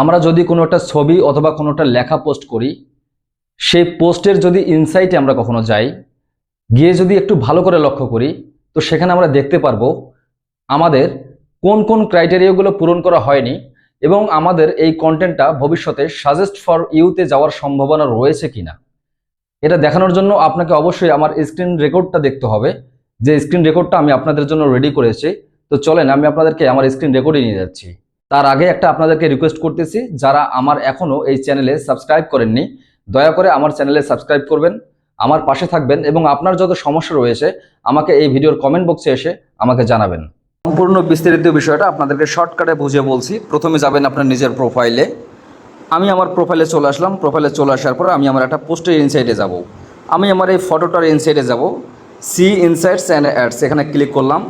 আমরা যদি কোনো একটা ছবি অথবা কোনো একটা লেখা পোস্ট করি, সেই পোস্টের যদি ইনসাইটে আমরা কখনো যাই, গিয়ে যদি একটু ভালো করে লক্ষ্য করি, তো সেখানে আমরা দেখতে পারব আমাদের কোন কোন ক্রাইটেরিয়াগুলো পূরণ করা হয়নি এবং আমাদের এই কন্টেন্টটা ভবিষ্যতে সাজেস্ট ফর ইউতে যাওয়ার সম্ভাবনা রয়েছে কিনা। এটা দেখানোর জন্য আপনাকে অবশ্যই আমার স্ক্রিন রেকর্ডটা দেখতে হবে। যে স্ক্রিন রেকর্ডটা আমি আপনাদের জন্য রেডি করেছি, তো চলেন আমি আপনাদেরকে আমার স্ক্রিন রেকর্ডে নিয়ে যাচ্ছি। তার আগে একটা আপনাদেরকে রিকোয়েস্ট করতেছি, যারা আমার এখনও এই চ্যানেলে সাবস্ক্রাইব করেননি, দয়া করে আমার চ্যানেলে সাবস্ক্রাইব করবেন, আমার পাশে থাকবেন এবং আপনার যত সমস্যা রয়েছে, আমাকে এই ভিডিওর কমেন্ট বক্সে এসে আমাকে জানাবেন। সম্পূর্ণ বিস্তারিত বিষয়টা আপনাদেরকে শর্টকাটে বুঝিয়ে বলছি। প্রথমে যাবেন আপনার নিজের প্রোফাইলে আমি আমার প্রোফাইলে চলে আসলাম। প্রোফাইলে চলে আসার পর আমি আমার একটা পোস্টের ইনসাইডে যাব। আমি আমার এই ফটোটার ইনসাইডে যাব। সি ইনসাইটস অ্যান্ড অ্যাডস এখানে ক্লিক করলাম।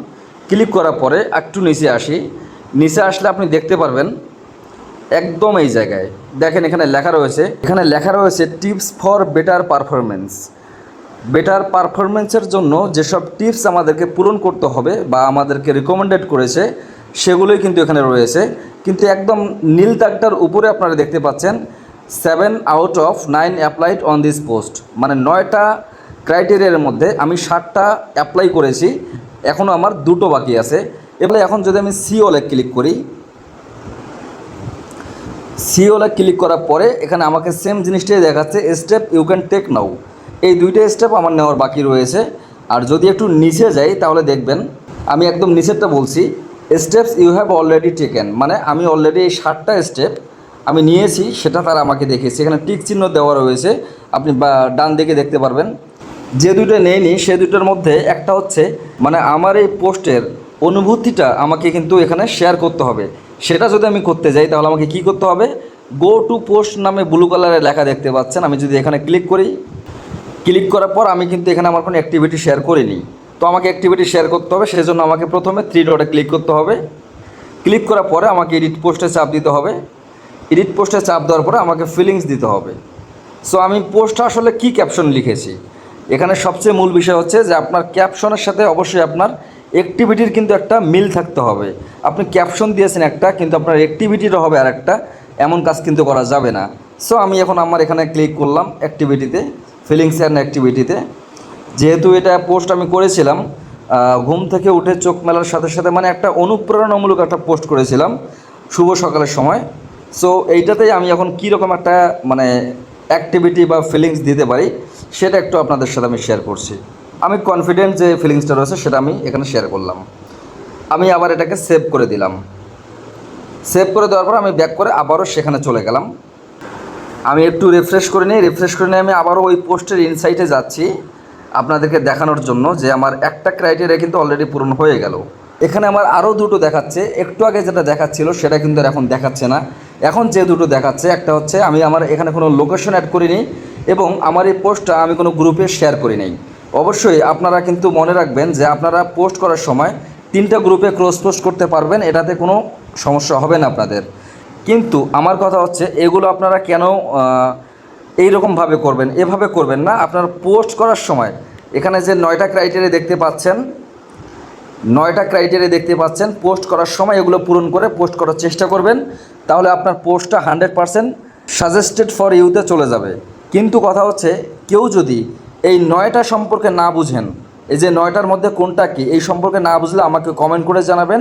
ক্লিক করার পরে একটু নিচে আসি। নিচে আসলে আপনি দেখতে পারবেন একদম এই জায়গায়। দেখেন এখানে লেখা রয়েছে, এখানে লেখা রয়েছে tips for better performance better পারফরমেন্সের জন্য যেসব টিপস আমাদেরকে পূরণ করতে হবে বা আমাদেরকে রিকমেন্ডেড করেছে, সেগুলোই কিন্তু এখানে রয়েছে। কিন্তু একদম নীল দাগটার উপরে আপনারা দেখতে পাচ্ছেন seven out of nine applied on this post মানে নয়টা ক্রাইটেরিয়ার মধ্যে আমি ষাটটা অ্যাপ্লাই করেছি এখনও আমার দুটো বাকি আছে। এবারে এখন যদি আমি সিওলে ক্লিক করি সিওলে ক্লিক করার পরে এখানে আমাকে সেম জিনিসটাই দেখাচ্ছে step you can take now এই দুইটা স্টেপ আমার নেওয়ার বাকি রয়েছে। আর যদি একটু নিচে যাই, তাহলে দেখবেন আমি একদম নিচেরটা বলছি steps you have already taken মানে আমি অলরেডি এই ষাটটা স্টেপ আমি নিয়েছি, সেটা তারা আমাকে দেখিয়েছে। এখানে টিক চিহ্ন দেওয়া রয়েছে, আপনি ডান দিকে দেখতে পারবেন। যে দুটো নেইনি সে দুটোর মধ্যে একটা হচ্ছে মানে আমার এই পোস্টের অনুভূতিটা আমাকে কিন্তু এখানে শেয়ার করতে হবে। সেটা যদি আমি করতে যাই, তাহলে আমাকে কি করতে হবে? গো টু পোস্ট নামে ব্লু কালারের লেখা দেখতে পাচ্ছেন। আমি যদি এখানে ক্লিক করি ক্লিক করার পর আমি কিন্তু এখানে আমার কোনো অ্যাক্টিভিটি শেয়ার করিনি। তো আমাকে অ্যাক্টিভিটি শেয়ার করতে হবে সেই জন্য আমাকে প্রথমে থ্রি ডটে ক্লিক করতে হবে। ক্লিক করার পরে আমাকে এডিট পোস্টে চাপ দিতে হবে। এডিট পোস্টে চাপ দেওয়ার পরে আমাকে ফিলিংস দিতে হবে। সো আমি পোস্টটা আসলে কি ক্যাপশন লিখেছি? এখানে সবচেয়ে মূল বিষয় হচ্ছে যে, আপনার ক্যাপশনের সাথে অবশ্যই আপনার অ্যাক্টিভিটির কিন্তু একটা মিল থাকতে হবে। আপনি ক্যাপশন দিয়েছেন একটা, কিন্তু আপনার অ্যাক্টিভিটিরও হবে আর একটা এমন কাজ কিন্তু করা যাবে না। সো আমি এখন আমার এখানে ক্লিক করলাম অ্যাক্টিভিটিতে ফিলিংস অ্যান্ড অ্যাক্টিভিটিতে যেহেতু এটা পোস্ট আমি করেছিলাম ঘুম থেকে উঠে চোখ মেলার সাথে সাথে মানে একটা অনুপ্রেরণামূলক একটা পোস্ট করেছিলাম, শুভ সকালের সময়। সো এইটাতেই আমি এখন কীরকম একটা মানে অ্যাক্টিভিটি বা ফিলিংস দিতে পারি, সেটা একটু আপনাদের সাথে আমি শেয়ার করছি। আমি কনফিডেন্ট যে ফিলিংসটা রয়েছে সেটা আমি এখানে শেয়ার করলাম। আমি আবার এটাকে সেভ করে দিলাম। সেভ করে দেওয়ার পর আমি ব্যাক করে আবারও সেখানে চলে গেলাম। আমি একটু রিফ্রেশ করে নিই। রিফ্রেশ করে নিয়ে আমি আবারও ওই পোস্টের ইনসাইটে যাচ্ছি আপনাদেরকে দেখানোর জন্য যে আমার একটা ক্রাইটেরিয়া কিন্তু অলরেডি পূরণ হয়ে গেল। এখানে আমার আরও দুটো দেখাচ্ছে। একটু আগে যেটা দেখাচ্ছিল সেটা কিন্তু এখন দেখাচ্ছে না। এখন যে দুটো দেখাচ্ছে, একটা হচ্ছে আমি আমার এখানে কোনো লোকেশন অ্যাড করিনি এবং আমার এই পোস্টটা আমি কোনো গ্রুপে শেয়ার করি নাই অবশ্যই আপনারা কিন্তু মনে রাখবেন যে আপনারা পোস্ট করার সময় তিনটা গ্রুপে ক্রস পোস্ট করতে পারবেন এটাতে কোনো সমস্যা হবে না আপনাদের। কিন্তু আমার কথা হচ্ছে এগুলো আপনারা কেন আহ, এইরকমভাবে করবেন এভাবে করবেন না। আপনার পোস্ট করার সময় এখানে যে নয়টা ক্রাইটেরিয়া দেখতে পাচ্ছেন নয়টা ক্রাইটেরিয়া দেখতে পাচ্ছেন পোস্ট করার সময় এগুলো পূরণ করে পোস্ট করার চেষ্টা করবেন তাহলে আপনার পোস্টটা হান্ড্রেড পারসেন্ট সাজেস্টেড ফর ইউতে চলে যাবে। কিন্তু কথা হচ্ছে কেউ যদি এই নয়টা সম্পর্কে না বুঝেন, এই যে নয়টার মধ্যে কোনটা কি, এই সম্পর্কে না বুঝলে আমাকে কমেন্ট করে জানাবেন।